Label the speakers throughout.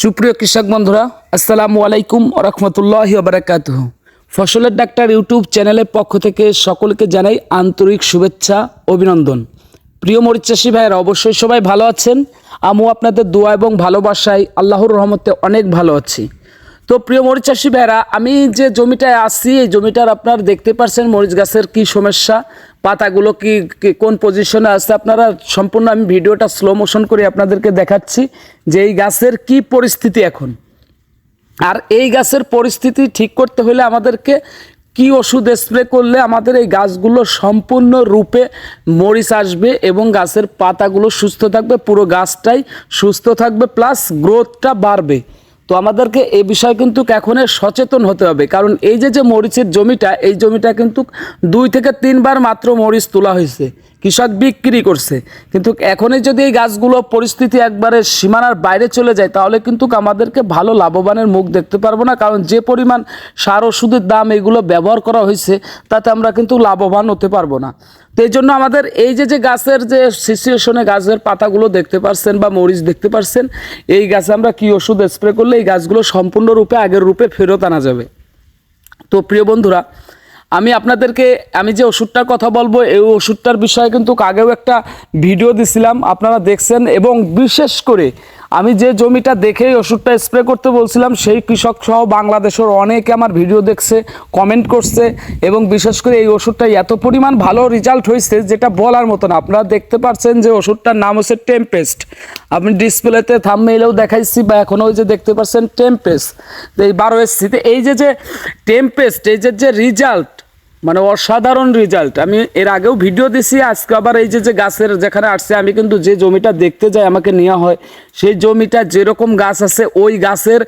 Speaker 1: সুপ্রিয় কৃষক বন্ধুরা, আসসালামু আলাইকুম রহমতুল্লাহ বারাকাত ফসলের ডাক্তার ইউটিউব চ্যানেলের পক্ষ থেকে সকলকে জানাই আন্তরিক শুভেচ্ছা, অভিনন্দন। প্রিয় মরিচাষী চাষি ভাইয়েরা, অবশ্যই সবাই ভালো আছেন। আমিও আপনাদের দোয়া এবং ভালোবাসায় আল্লাহর রহমতে অনেক ভালো আছি। তো প্রিয় মরিচ চাষি ভাইরা আমি যে জমিটায় আসছি এই জমিটার আপনার দেখতে পারছেন মরিচ গাছের কি সমস্যা, পাতাগুলো কি- কোন পজিশনে আছে। আপনারা সম্পূর্ণ আমি ভিডিওটা স্লো মোশন করে আপনাদেরকে দেখাচ্ছি যে এই গাছের কি পরিস্থিতি এখন। আর এই গাছের পরিস্থিতি ঠিক করতে হলে আমাদেরকে কি ওষুধ স্প্রে করলে আমাদের এই গাছগুলো সম্পূর্ণ রূপে মরিচ আসবে এবং গাছের পাতাগুলো সুস্থ থাকবে, পুরো গাছটাই সুস্থ থাকবে প্লাস গ্রোথটা বাড়বে। তো আমাদেরকে এই বিষয়ে কিন্তু এখন সচেতন হতে হবে। কারণ এই যে যে মরিচের জমিটা, এই জমিটা কিন্তু দুই থেকে তিনবার মাত্র মরিচ তোলা হয়েছে। কৃষক বিক্রি করছে। কিন্তু এখনই যদি এই গাছগুলো পরিস্থিতি একবারে সীমানার বাইরে চলে যায়, তাহলে কিন্তু আমাদেরকে ভালো লাভবানের মুখ দেখতে পারব না। কারণ যে পরিমাণ সার, ওষুধের দাম এগুলো ব্যবহার করা হয়েছে, তাতে আমরা কিন্তু লাভবান হতে পারব না। তো এই জন্য আমাদের এই যে যে গাছের যে সিচুয়েশনে গাছের পাতাগুলো দেখতে পারছেন বা মরিচ দেখতে পারছেন, এই গাছে আমরা কি ওষুধ স্প্রে করলে এই গাছগুলো সম্পূর্ণরূপে আগের রূপে ফেরত আনা যাবে? তো প্রিয় বন্ধুরা আমি আপনাদেরকে, আমি যে ওষুধটার কথা বলব, এই ওষুধটার বিষয়ে কিন্তু আগেও একটা ভিডিও দিছিলাম, আপনারা দেখছেন, এবং বিশেষ করে আমি যে জমিটা দেখে এই ওষুধটা স্প্রে করতে বলছিলাম, সেই কৃষক সহ বাংলাদেশের অনেকে আমার ভিডিও দেখছে কমেন্ট করছে, এবং বিশেষ করে এই ওষুধটা এত পরিমাণ ভালো রেজাল্ট হয়েছে, যেটা বলার মতো না আপনারা দেখতে পাচ্ছেন যে ওষুধটার নাম হচ্ছে টেম্পেস্ট আপনি ডিসপ্লেতে থামমেইলেও দেখাইছি, বা এখন ওই যে দেখতে পাচ্ছেন টেম্পেস্ট এই বারো এসছিতে এই যে যে টেম্পেস্ট এই যে যে রেজাল্ট মানে অসাধারণ রেজাল্ট আমি এর আগেও ভিডিও দিছি, আজকে আবার এই যে যে গাছের যেখানে আসছে, আমি কিন্তু যে জমিটা দেখতে যাই, আমাকে নেওয়া হয়, সেই জমিটা যেরকম গাছ আছে, ওই গাছের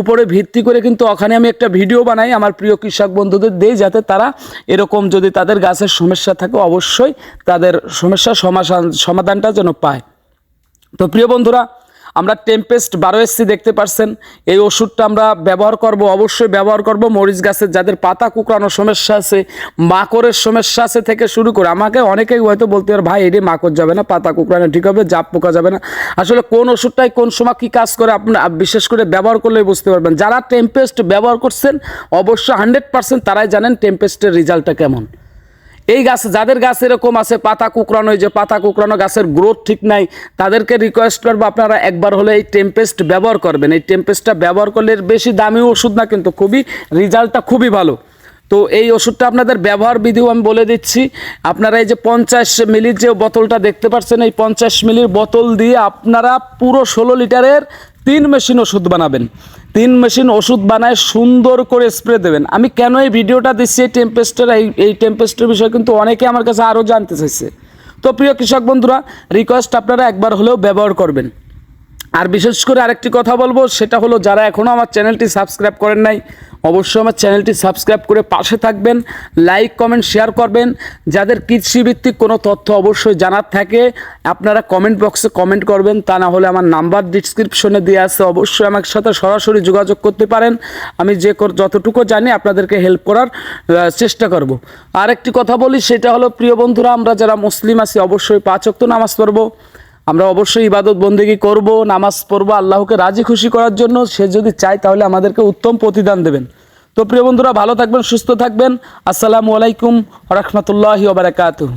Speaker 1: উপরে ভিত্তি করে কিন্তু ওখানে আমি একটা ভিডিও বানাই, আমার প্রিয় কৃষক বন্ধুদের দেই, যাতে তারা এরকম যদি তাদের গাছের সমস্যা থাকে, অবশ্যই তাদের সমস্যার সমাধান, সমাধানটা যেন পায়। তো প্রিয় বন্ধুরা আমরা টেম্পেস্ট বারো এসসি দেখতে পারছেন। এই ওষুধটা আমরা ব্যবহার করব, অবশ্যই ব্যবহার করব। মরিচ গাছের যাদের পাতা কুকরানোর সমস্যা আছে, মাকড়ের সমস্যা আছে থেকে শুরু করে, আমাকে অনেকেই হয়তো বলতে পারে, ভাই, এটি মাকড় যাবে না, পাতা কুকরানো ঠিক হবে, জাপ পোকা যাবে না। আসলে কোন ওষুধটাই কোন সময় কী কাজ করে আপনি আপ- বিশেষ করে ব্যবহার করলেই বুঝতে পারবেন। যারা টেম্পেস্ট ব্যবহার করছেন অবশ্যই হান্ড্রেড পার্সেন্ট তারাই জানেন টেম্পেস্টের রেজাল্টটা কেমন। এই গাছ, যাদের গাছ এরকম আছে, পাতা কুকরানো যে পাতা কুকরানো গাছের গ্রোথ ঠিক নাই, তাদেরকে রিকোয়েস্ট করব আপনারা একবার হলে এই টেম্পেস্ট ব্যবহার করবেন। এই টেম্পেস্টটা ব্যবহার করলে বেশি দামি ওষুধ না, কিন্তু খুবই রেজাল্টটা খুবই ভালো। তো এই ওষুধটা আপনাদের ব্যবহার বিধিও আমি বলে দিচ্ছি। আপনারা এই যে পঞ্চাশ মিলির যে বোতলটা দেখতে পাচ্ছেন, এই পঞ্চাশ মিলির বোতল দিয়ে আপনারা পুরো ষোলো লিটারের তিন মেশিন ওষুধ বানাবেন। তিন মেশিন ওষুধ বানায় সুন্দর করে স্প্রে দেবেন। আমি কেন এই ভিডিওটা দিচ্ছি? এই টেম্পেস্টের এই এই টেম্পেস্টের বিষয়ে কিন্তু অনেকে আমার কাছে আরও জানতে চাইছে। তো প্রিয় কৃষক বন্ধুরা রিকোয়েস্ট আপনারা একবার হলেও ব্যবহার করবেন। আর বিশেষ করে আরেকটি কথা বলব, সেটা হলো যারা এখনও আমার চ্যানেলটি সাবস্ক্রাইব করেন নাই, অবশ্যই আমার চ্যানেলটি সাবস্ক্রাইব করে পাশে থাকবেন, লাইক, কমেন্ট, শেয়ার করবেন। যাদের কৃষিভিত্তিক কোনো তথ্য অবশ্যই জানার থাকে, আপনারা কমেন্ট বক্সে কমেন্ট করবেন, তা না হলে আমার নাম্বার ডিসক্রিপশনে দিয়ে আছে, অবশ্যই আমার সাথে সরাসরি যোগাযোগ করতে পারেন। আমি যে যতটুকু জানি আপনাদেরকে হেল্প করার চেষ্টা করব। আরেকটি কথা বলি, সেটা হলো, প্রিয় বন্ধুরা, আমরা যারা মুসলিম আছি, অবশ্যই পাঁচ ওয়াক্ত নামাজ পড়ব। আমরা অবশ্যই ইবাদত বন্দেগি করব, নামাজ পড়ব, আল্লাহকে রাজি খুশি করার জন্য। সে যদি চায়, তাহলে আমাদেরকে উত্তম প্রতিদান দেবেন। তো প্রিয় বন্ধুরা, ভালো থাকবেন, সুস্থ থাকবেন। আসসালামু আলাইকুম রহমতুল্লাহি ওবরাকাতুহ